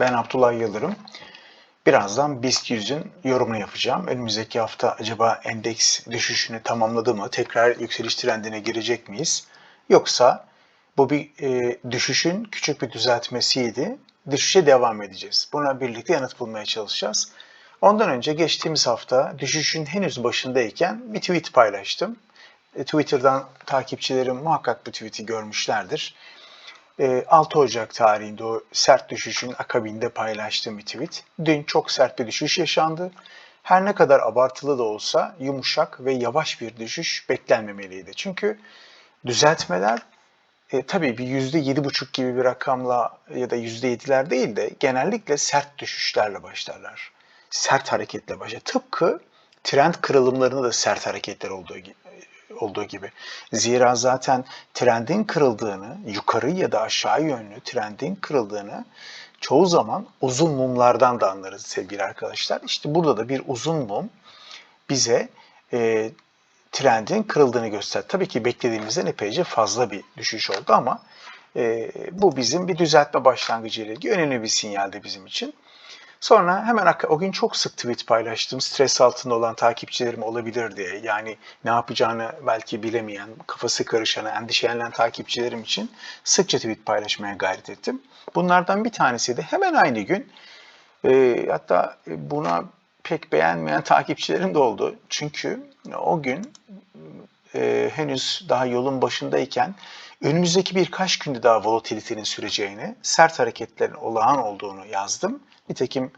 Ben Abdullah Yıldırım. Birazdan BIST 100'ün yorumunu yapacağım. Önümüzdeki hafta acaba endeks düşüşünü tamamladı mı? Tekrar yükseliş trendine girecek miyiz? Yoksa bu bir e, düşüşün küçük bir düzeltmesiydi. Düşüşe devam edeceğiz. Buna birlikte yanıt bulmaya çalışacağız. Ondan önce geçtiğimiz hafta düşüşün henüz başındayken bir tweet paylaştım. E, Twitter'dan takipçilerim muhakkak bu tweet'i görmüşlerdir. E, 6 Ocak tarihinde o sert düşüşün akabinde paylaştığım bir tweet. Dün çok sert bir düşüş yaşandı. Her ne kadar abartılı da olsa yumuşak ve yavaş bir düşüş beklenmemeliydi. Çünkü düzeltmeler e, tabii bir yüzde yedi buçuk gibi bir rakamla ya da yüzde yediler değil de genellikle sert düşüşlerle başlarlar. Sert hareketle başlar. Tıpkı trend kırılımlarında da sert hareketler olduğu gibi olduğu gibi. Zira zaten trendin kırıldığını, yukarı ya da aşağı yönlü trendin kırıldığını çoğu zaman uzun mumlardan da anlarız sevgili arkadaşlar. İşte burada da bir uzun mum bize e, trendin kırıldığını göster. Tabii ki beklediğimizden epeyce fazla bir düşüş oldu ama e, bu bizim bir düzeltme başlangıcı ile ilgili önemli bir sinyaldi bizim için. Sonra hemen o gün çok sık tweet paylaştım. Stres altında olan takipçilerim olabilir diye. Yani ne yapacağını belki bilemeyen, kafası karışan, endişelenen takipçilerim için sıkça tweet paylaşmaya gayret ettim. Bunlardan bir tanesi de hemen aynı gün e, hatta buna pek beğenmeyen takipçilerim de oldu. Çünkü o gün e, henüz daha yolun başındayken önümüzdeki birkaç günde daha volatilitenin süreceğini, sert hareketlerin olağan olduğunu yazdım. Nitekim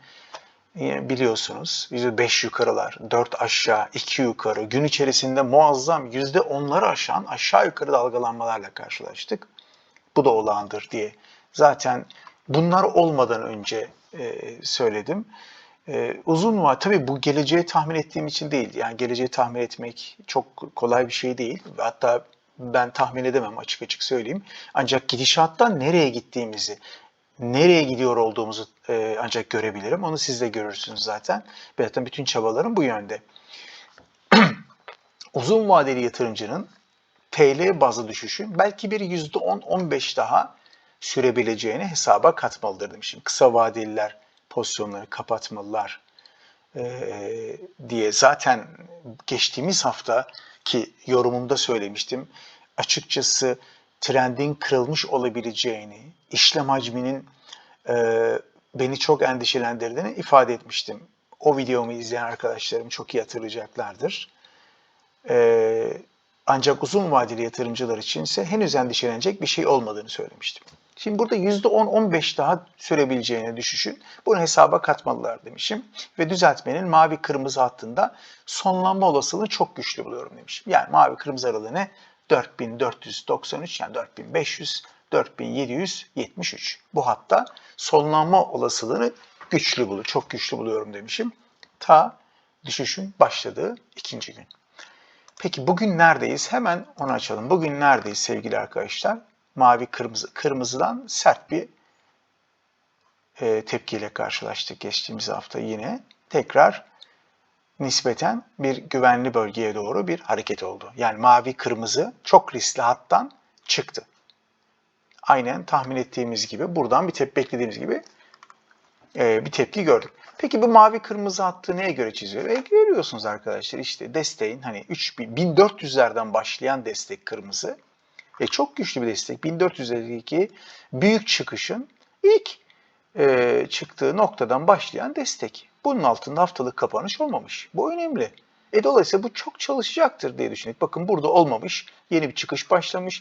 e, biliyorsunuz %5 yukarılar, 4 aşağı, 2 yukarı, gün içerisinde muazzam %10'ları aşan aşağı yukarı dalgalanmalarla karşılaştık. Bu da olağandır diye. Zaten bunlar olmadan önce e, söyledim. E, uzun var. Tabii bu geleceği tahmin ettiğim için değil. Yani geleceği tahmin etmek çok kolay bir şey değil. Hatta ben tahmin edemem açık açık söyleyeyim. Ancak gidişattan nereye gittiğimizi, nereye gidiyor olduğumuzu e, ancak görebilirim. Onu siz de görürsünüz zaten. Zaten bütün çabalarım bu yönde. Uzun vadeli yatırımcının TL bazı düşüşü belki bir %10-15 daha sürebileceğini hesaba katmalıdır demişim. Kısa vadeliler pozisyonları kapatmalılar e, diye zaten geçtiğimiz hafta ki yorumumda söylemiştim. Açıkçası trendin kırılmış olabileceğini, işlem hacminin e, beni çok endişelendirdiğini ifade etmiştim. O videomu izleyen arkadaşlarım çok iyi hatırlayacaklardır. E, ancak uzun vadeli yatırımcılar için ise henüz endişelenecek bir şey olmadığını söylemiştim. Şimdi burada %10-15 daha sürebileceğini düşüşün bunu hesaba katmalılar demişim. Ve düzeltmenin mavi kırmızı hattında sonlanma olasılığı çok güçlü buluyorum demişim. Yani mavi kırmızı aralığı ne? 4493 yani 4500 4773. Bu hatta sonlanma olasılığını güçlü bulu, çok güçlü buluyorum demişim. Ta düşüşün başladığı ikinci gün. Peki bugün neredeyiz? Hemen onu açalım. Bugün neredeyiz sevgili arkadaşlar? Mavi kırmızı kırmızıdan sert bir e, tepkiyle karşılaştık geçtiğimiz hafta yine. Tekrar nispeten bir güvenli bölgeye doğru bir hareket oldu. Yani mavi kırmızı çok riskli hattan çıktı. Aynen tahmin ettiğimiz gibi buradan bir tepki beklediğimiz gibi e, bir tepki gördük. Peki bu mavi kırmızı hattı neye göre çiziyor? E, görüyorsunuz arkadaşlar işte desteğin hani 3400'lerden başlayan destek kırmızı. E, çok güçlü bir destek. 1400'lerdeki büyük çıkışın ilk e, çıktığı noktadan başlayan destek. Bunun altında haftalık kapanış olmamış. Bu önemli. E dolayısıyla bu çok çalışacaktır diye düşündük. Bakın burada olmamış. Yeni bir çıkış başlamış.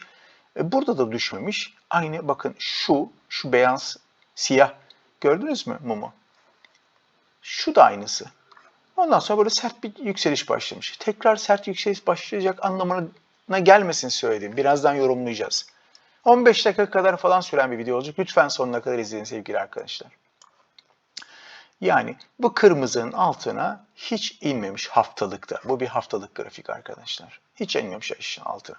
E, burada da düşmemiş. Aynı bakın şu, şu beyaz, siyah gördünüz mü mumu? Şu da aynısı. Ondan sonra böyle sert bir yükseliş başlamış. Tekrar sert yükseliş başlayacak anlamına gelmesin söyledim. Birazdan yorumlayacağız. 15 dakika kadar falan süren bir video olacak. Lütfen sonuna kadar izleyin sevgili arkadaşlar. Yani bu kırmızının altına hiç inmemiş haftalıkta. Bu bir haftalık grafik arkadaşlar. Hiç inmemiş aşağı altına.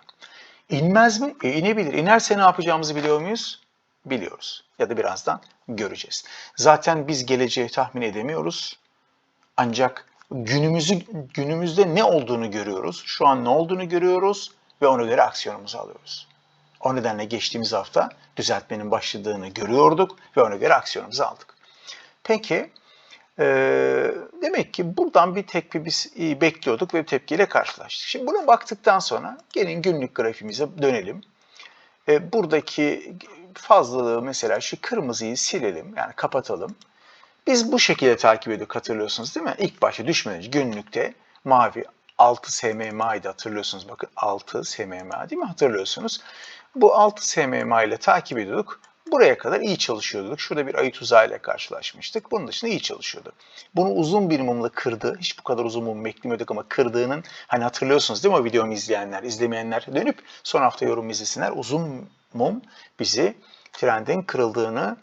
İnmez mi? E inebilir. İnerse ne yapacağımızı biliyor muyuz? Biliyoruz. Ya da birazdan göreceğiz. Zaten biz geleceği tahmin edemiyoruz. Ancak günümüzü günümüzde ne olduğunu görüyoruz. Şu an ne olduğunu görüyoruz ve ona göre aksiyonumuzu alıyoruz. O nedenle geçtiğimiz hafta düzeltmenin başladığını görüyorduk ve ona göre aksiyonumuzu aldık. Peki ee, demek ki buradan bir tepki biz e, bekliyorduk ve bir tepkiyle karşılaştık. Şimdi buna baktıktan sonra gelin günlük grafiğimize dönelim. Ee, buradaki fazlalığı mesela şu kırmızıyı silelim yani kapatalım. Biz bu şekilde takip ediyorduk hatırlıyorsunuz değil mi? İlk başta düşmeden önce günlükte mavi 6 SMMA'ydı hatırlıyorsunuz. Bakın 6 SMMA değil mi hatırlıyorsunuz? Bu 6 SMMA ile takip ediyorduk. Buraya kadar iyi çalışıyorduk. Şurada bir ayı tuzağıyla karşılaşmıştık. Bunun dışında iyi çalışıyordu. Bunu uzun bir mumla kırdı. Hiç bu kadar uzun mum beklemiyorduk ama kırdığının hani hatırlıyorsunuz değil mi o videomu izleyenler, izlemeyenler dönüp son hafta yorum izlesinler. Uzun mum bizi trendin kırıldığını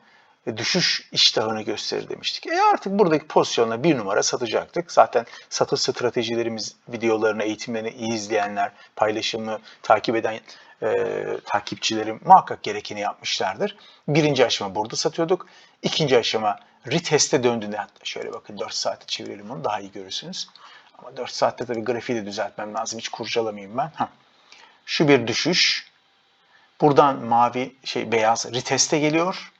düşüş iştahını gösterir demiştik. E artık buradaki pozisyonla bir numara satacaktık. Zaten satış stratejilerimiz videolarını, eğitimlerini iyi izleyenler, paylaşımı takip eden e, takipçilerim muhakkak gerekeni yapmışlardır. Birinci aşama burada satıyorduk. İkinci aşama reteste döndüğünde hatta şöyle bakın 4 saate çevirelim onu daha iyi görürsünüz. Ama 4 saatte tabii grafiği de düzeltmem lazım. Hiç kurcalamayayım ben. Heh. Şu bir düşüş. Buradan mavi şey beyaz reteste geliyor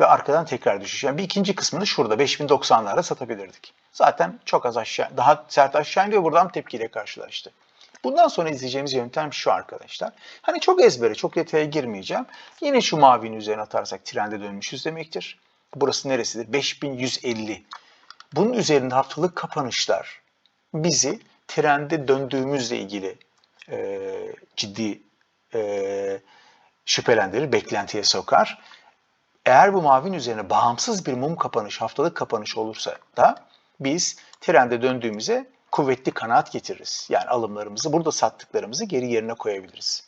ve arkadan tekrar düşüş. Yani bir ikinci kısmını şurada 5090'lara satabilirdik. Zaten çok az aşağı, daha sert aşağı iniyor. Buradan tepkiyle karşılaştı. Bundan sonra izleyeceğimiz yöntem şu arkadaşlar. Hani çok ezbere, çok detaya girmeyeceğim. Yine şu mavinin üzerine atarsak trende dönmüşüz demektir. Burası neresidir? 5150. Bunun üzerinde haftalık kapanışlar bizi trende döndüğümüzle ilgili e, ciddi e, şüphelendirir, beklentiye sokar. Eğer bu mavinin üzerine bağımsız bir mum kapanış, haftalık kapanış olursa da biz trende döndüğümüze kuvvetli kanaat getiririz. Yani alımlarımızı, burada sattıklarımızı geri yerine koyabiliriz.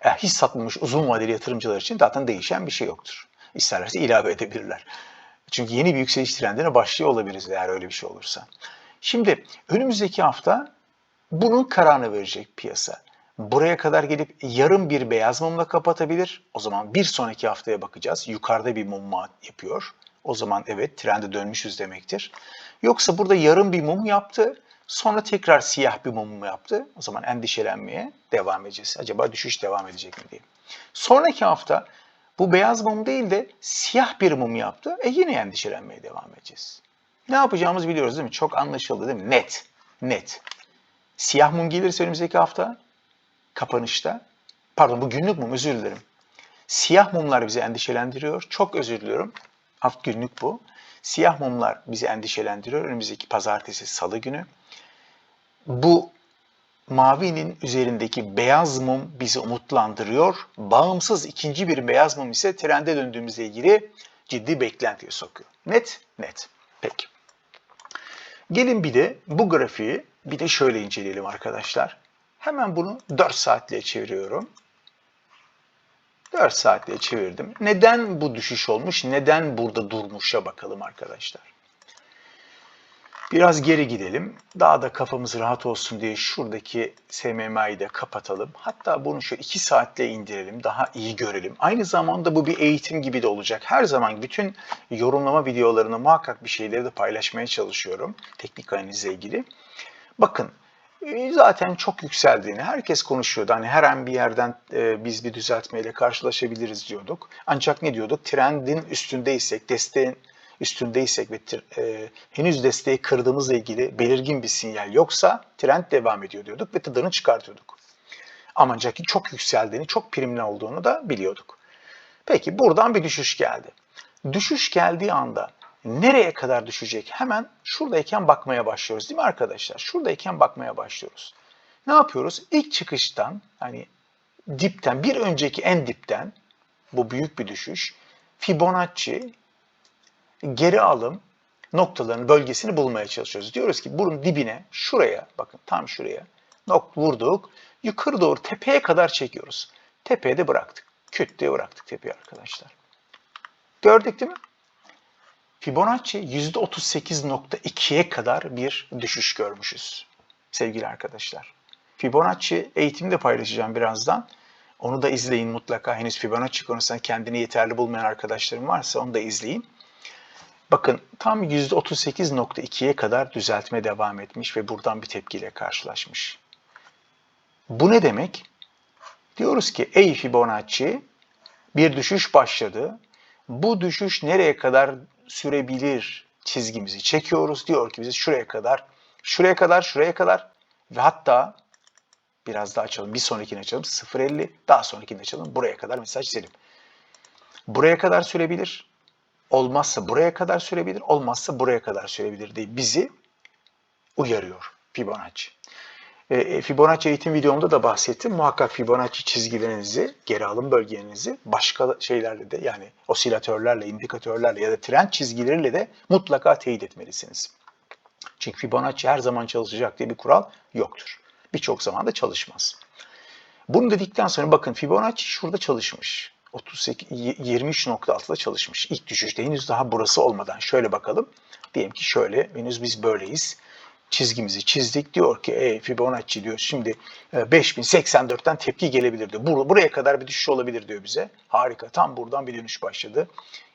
Eğer hiç satmamış uzun vadeli yatırımcılar için zaten değişen bir şey yoktur. İsterlerse ilave edebilirler. Çünkü yeni bir yükseliş trendine başlıyor olabiliriz eğer öyle bir şey olursa. Şimdi önümüzdeki hafta bunun kararını verecek piyasa. Buraya kadar gelip yarım bir beyaz mumla kapatabilir. O zaman bir sonraki haftaya bakacağız. Yukarıda bir mum yapıyor. O zaman evet trende dönmüşüz demektir. Yoksa burada yarım bir mum yaptı. Sonra tekrar siyah bir mum yaptı. O zaman endişelenmeye devam edeceğiz. Acaba düşüş devam edecek mi diye. Sonraki hafta bu beyaz mum değil de siyah bir mum yaptı. E yine endişelenmeye devam edeceğiz. Ne yapacağımızı biliyoruz değil mi? Çok anlaşıldı değil mi? Net. Net. Siyah mum gelirse önümüzdeki hafta kapanışta. Pardon bu günlük mum özür dilerim. Siyah mumlar bizi endişelendiriyor. Çok özür diliyorum. Haft günlük bu. Siyah mumlar bizi endişelendiriyor. Önümüzdeki pazartesi, salı günü. Bu mavinin üzerindeki beyaz mum bizi umutlandırıyor. Bağımsız ikinci bir beyaz mum ise trende döndüğümüzle ilgili ciddi beklentiye sokuyor. Net? Net. Peki. Gelin bir de bu grafiği bir de şöyle inceleyelim arkadaşlar. Hemen bunu 4 saatliğe çeviriyorum. 4 saatliğe çevirdim. Neden bu düşüş olmuş? Neden burada durmuşa bakalım arkadaşlar. Biraz geri gidelim. Daha da kafamız rahat olsun diye şuradaki SMMA'yı da kapatalım. Hatta bunu şu 2 saatle indirelim. Daha iyi görelim. Aynı zamanda bu bir eğitim gibi de olacak. Her zaman bütün yorumlama videolarını muhakkak bir şeyleri de paylaşmaya çalışıyorum. Teknik analizle ilgili. Bakın zaten çok yükseldiğini herkes konuşuyordu. Hani her an bir yerden e, biz bir düzeltmeyle karşılaşabiliriz diyorduk. Ancak ne diyorduk? Trendin üstündeysek, desteğin üstündeysek ve e, henüz desteği kırdığımızla ilgili belirgin bir sinyal yoksa trend devam ediyor diyorduk ve tadını çıkartıyorduk. Ancak çok yükseldiğini, çok primli olduğunu da biliyorduk. Peki buradan bir düşüş geldi. Düşüş geldiği anda nereye kadar düşecek? Hemen şuradayken bakmaya başlıyoruz değil mi arkadaşlar? Şuradayken bakmaya başlıyoruz. Ne yapıyoruz? İlk çıkıştan hani dipten bir önceki en dipten bu büyük bir düşüş Fibonacci geri alım noktalarının bölgesini bulmaya çalışıyoruz. Diyoruz ki bunun dibine şuraya bakın tam şuraya nok vurduk. Yukarı doğru tepeye kadar çekiyoruz. Tepeye de bıraktık. Küt diye bıraktık tepeye arkadaşlar. Gördük değil mi? Fibonacci %38.2'ye kadar bir düşüş görmüşüz sevgili arkadaşlar. Fibonacci eğitimde paylaşacağım birazdan. Onu da izleyin mutlaka. Henüz Fibonacci konusunda kendini yeterli bulmayan arkadaşlarım varsa onu da izleyin. Bakın tam %38.2'ye kadar düzeltme devam etmiş ve buradan bir tepkiyle karşılaşmış. Bu ne demek? Diyoruz ki ey Fibonacci bir düşüş başladı Bu düşüş nereye kadar sürebilir çizgimizi çekiyoruz. Diyor ki bize şuraya kadar, şuraya kadar, şuraya kadar ve hatta biraz daha açalım. Bir sonrakini açalım. 0.50 daha sonrakini açalım. Buraya kadar mesaj çizelim. Buraya kadar sürebilir. Olmazsa buraya kadar sürebilir. Olmazsa buraya kadar sürebilir diye bizi uyarıyor Fibonacci. E, Fibonacci eğitim videomda da bahsettim. Muhakkak Fibonacci çizgilerinizi, geri alım bölgelerinizi başka şeylerle de yani osilatörlerle, indikatörlerle ya da trend çizgileriyle de mutlaka teyit etmelisiniz. Çünkü Fibonacci her zaman çalışacak diye bir kural yoktur. Birçok zaman da çalışmaz. Bunu dedikten sonra bakın Fibonacci şurada çalışmış. 38 23.6'da çalışmış. İlk düşüşte henüz daha burası olmadan şöyle bakalım. Diyelim ki şöyle henüz biz böyleyiz çizgimizi çizdik. Diyor ki e, Fibonacci diyor şimdi e, 5084'ten tepki gelebilir diyor. Bur buraya kadar bir düşüş olabilir diyor bize. Harika. Tam buradan bir dönüş başladı.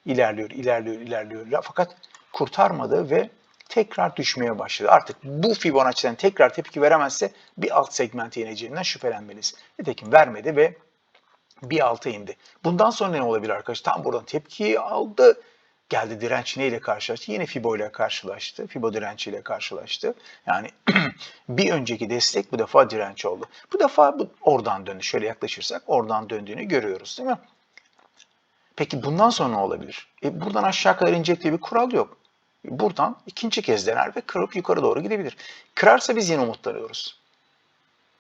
İlerliyor, ilerliyor, ilerliyor. Fakat kurtarmadı ve tekrar düşmeye başladı. Artık bu Fibonacci'den tekrar tepki veremezse bir alt segmente ineceğinden şüphelenmeliyiz. Nitekim vermedi ve bir alta indi. Bundan sonra ne olabilir arkadaşlar? Tam buradan tepkiyi aldı geldi direnç neyle karşılaştı? Yine Fibo ile karşılaştı. Fibo dirençiyle karşılaştı. Yani bir önceki destek bu defa direnç oldu. Bu defa bu oradan döndü. Şöyle yaklaşırsak oradan döndüğünü görüyoruz değil mi? Peki bundan sonra ne olabilir? E buradan aşağı kadar inecek diye bir kural yok. Buradan ikinci kez dener ve kırıp yukarı doğru gidebilir. Kırarsa biz yine umutlanıyoruz.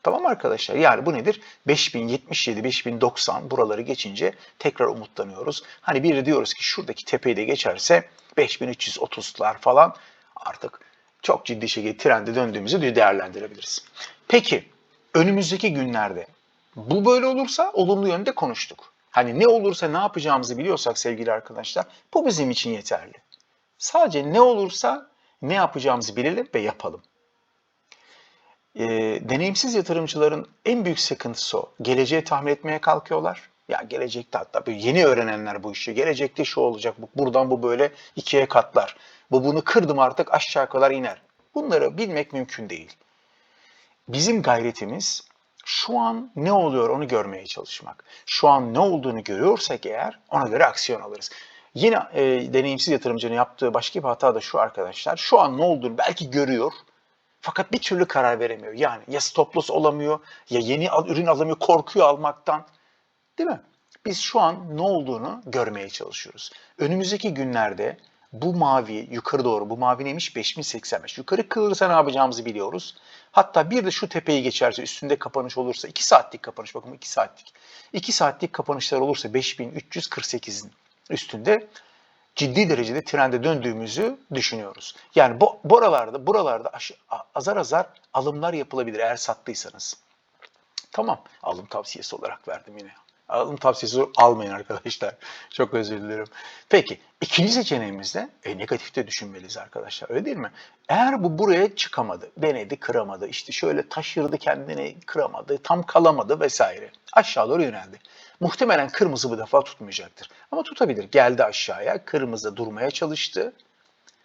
Tamam arkadaşlar? Yani bu nedir? 5077, 5090 buraları geçince tekrar umutlanıyoruz. Hani biri diyoruz ki şuradaki tepeyi de geçerse 5330'lar falan artık çok ciddi şekilde trende döndüğümüzü değerlendirebiliriz. Peki önümüzdeki günlerde bu böyle olursa olumlu yönde konuştuk. Hani ne olursa ne yapacağımızı biliyorsak sevgili arkadaşlar bu bizim için yeterli. Sadece ne olursa ne yapacağımızı bilelim ve yapalım e, deneyimsiz yatırımcıların en büyük sıkıntısı o. Geleceği tahmin etmeye kalkıyorlar. Ya gelecekte hatta yeni öğrenenler bu işi. Gelecekte şu olacak, buradan bu böyle ikiye katlar. Bu bunu kırdım artık aşağı kadar iner. Bunları bilmek mümkün değil. Bizim gayretimiz şu an ne oluyor onu görmeye çalışmak. Şu an ne olduğunu görüyorsak eğer ona göre aksiyon alırız. Yine e, deneyimsiz yatırımcının yaptığı başka bir hata da şu arkadaşlar. Şu an ne olduğunu belki görüyor fakat bir türlü karar veremiyor. Yani ya stop olamıyor ya yeni ürün alamıyor, korkuyor almaktan. Değil mi? Biz şu an ne olduğunu görmeye çalışıyoruz. Önümüzdeki günlerde bu mavi yukarı doğru, bu mavi neymiş? 5085. Yukarı kılırsa ne yapacağımızı biliyoruz. Hatta bir de şu tepeyi geçerse, üstünde kapanış olursa, 2 saatlik kapanış, bakın 2 saatlik. 2 saatlik kapanışlar olursa 5348'in üstünde ciddi derecede trende döndüğümüzü düşünüyoruz. Yani bu buralarda buralarda azar azar alımlar yapılabilir eğer sattıysanız. Tamam. Alım tavsiyesi olarak verdim yine. Alım tavsiyesi almayın arkadaşlar. Çok özür dilerim. Peki ikinci seçeneğimizde e, negatifte düşünmeliyiz arkadaşlar öyle değil mi? Eğer bu buraya çıkamadı, denedi, kıramadı, işte şöyle taşırdı kendini, kıramadı, tam kalamadı vesaire. Aşağı doğru yöneldi. Muhtemelen kırmızı bu defa tutmayacaktır. Ama tutabilir. Geldi aşağıya, kırmızı durmaya çalıştı.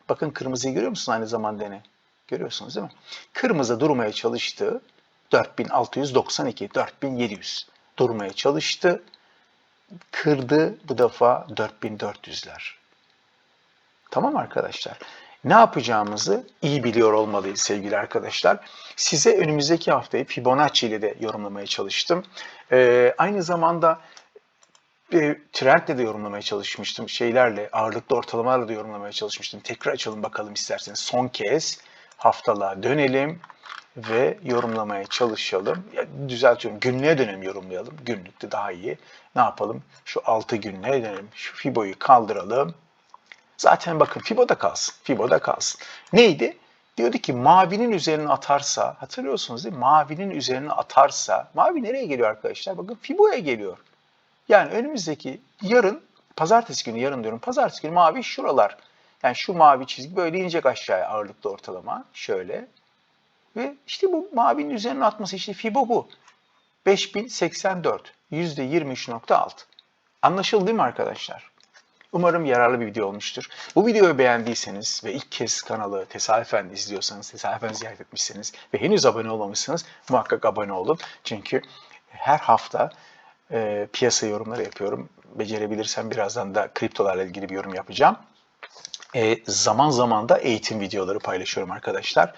Bakın kırmızıyı görüyor musun aynı zamanda ne? Görüyorsunuz değil mi? Kırmızı durmaya çalıştı. 4692, 4700 durmaya çalıştı. Kırdı bu defa 4400'ler. Tamam arkadaşlar. Ne yapacağımızı iyi biliyor olmalıyız sevgili arkadaşlar. Size önümüzdeki haftayı Fibonacci ile de yorumlamaya çalıştım. Ee, aynı zamanda e, trendle de yorumlamaya çalışmıştım. Şeylerle, ağırlıklı ortalamalarla da yorumlamaya çalışmıştım. Tekrar açalım bakalım isterseniz. Son kez haftalığa dönelim ve yorumlamaya çalışalım. Ya, düzeltiyorum. Günlüğe dönelim yorumlayalım. Günlükte daha iyi. Ne yapalım? Şu 6 günlüğe dönelim. Şu Fibo'yu kaldıralım. Zaten bakın Fibo'da kalsın. Fibo'da kalsın. Neydi? Diyordu ki mavinin üzerine atarsa, hatırlıyorsunuz değil mi? Mavinin üzerine atarsa, mavi nereye geliyor arkadaşlar? Bakın Fibo'ya geliyor. Yani önümüzdeki yarın, pazartesi günü, yarın diyorum, pazartesi günü mavi şuralar. Yani şu mavi çizgi böyle inecek aşağıya ağırlıklı ortalama. Şöyle. Ve işte bu mavinin üzerine atması işte Fibo bu. 5084, %23.6. Anlaşıldı değil mi arkadaşlar? Umarım yararlı bir video olmuştur. Bu videoyu beğendiyseniz ve ilk kez kanalı tesadüfen izliyorsanız, tesadüfen ziyaret etmişseniz ve henüz abone olmamışsınız muhakkak abone olun. Çünkü her hafta e, piyasa yorumları yapıyorum. Becerebilirsem birazdan da kriptolarla ilgili bir yorum yapacağım. E, zaman zaman da eğitim videoları paylaşıyorum arkadaşlar.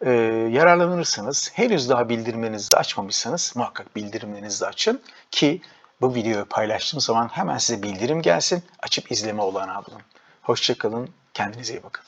E, yararlanırsınız. Henüz daha bildirimlerinizi açmamışsanız muhakkak bildirimlerinizi açın ki bu videoyu paylaştığım zaman hemen size bildirim gelsin. Açıp izleme olanağı bulun. Hoşçakalın. Kendinize iyi bakın.